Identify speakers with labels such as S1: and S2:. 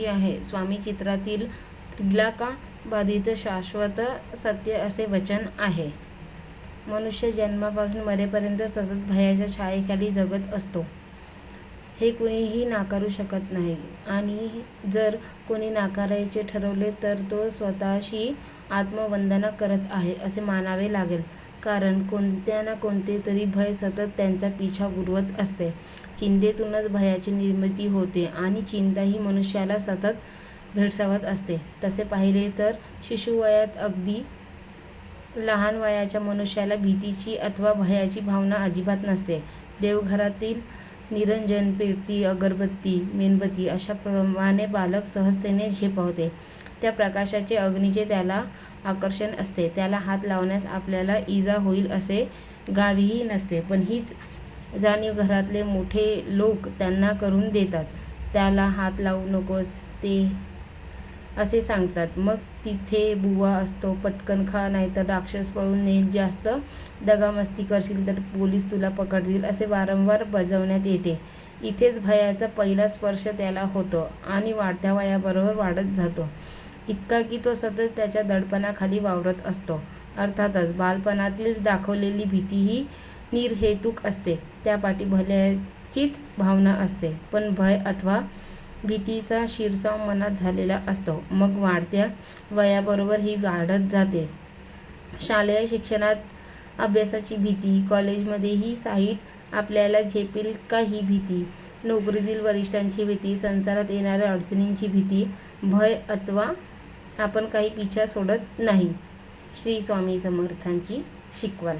S1: अशी आहे. स्वामी चित्रातील त्रिलाका बाधित शाश्वत सत्य असे वचन आहे. मनुष्य जन्मापासून मरेपर्यंत सतत भयाच्या छायेखाली जगत असतो. हे कुणीही नाकारू शकत नाही. आणि जर कोणी नाकारायचे ठरवले तर तो स्वतःशी आत्मवंदना करत आहे असे मानावे लागेल. कारण कोणत्या ना कोणते तरी भय सतत त्यांचा पिछा उडवत असते. चिंतेतूनच भयाची निर्मिती होते आणि चिंता ही मनुष्याला सतत भेडसावत असते. तसे पाहिले तर शिशुवयात अगदी लहान वयाच्या मनुष्याला भीतीची अथवा भयाची भावना अजिबात नसते. देवघरातील निरंजन पेटती अगरबत्ती मेणबत्ती अशा प्रमाणे बालक सहजतेने झेपावते त्या प्रकाशाचे अग्नीचे त्याला आकर्षण असते. त्याला हात लावण्यास आपल्याला इजा होईल असे गावीही नसते. पण हीच जाणीव घरातले मोठे लोक त्यांना करून देतात. त्याला हात लावू नकोस ते असे सांगतात. मग तिथे बुवा असतो पटकन खा नाहीतर राक्षस पळून नेल जास्त दगामस्ती करशील तर पोलीस तुला पकडतील असे वारंवार बजावण्यात येते. इथेच भयाचा पहिला स्पर्श त्याला होतो आणि वाढत्या वयाबरोबर वाढत जातो. इतका की तो सतत त्याच्या दडपणाखाली वावरत असतो. अर्थातच बालपणातील दाखवलेली भीती ही निर्हेतुक असते. त्यापाठी भल्याचीच भावना असते. पण भय अथवा भीतीचा शिरसाव मनात झालेला असतो. मग वाढत्या वयाबरोबर ही वाढत जाते. शालेय शिक्षणात अभ्यासाची भीती कॉलेजमध्ये ही साईट आपल्याला झेपेल का ही भीती नोकरीतील वरिष्ठांची भीती संसारात येणाऱ्या अडचणींची भीती भय अथवा आपण काही पिछा सोडत नाही. श्री स्वामी समर्थांची शिकवण.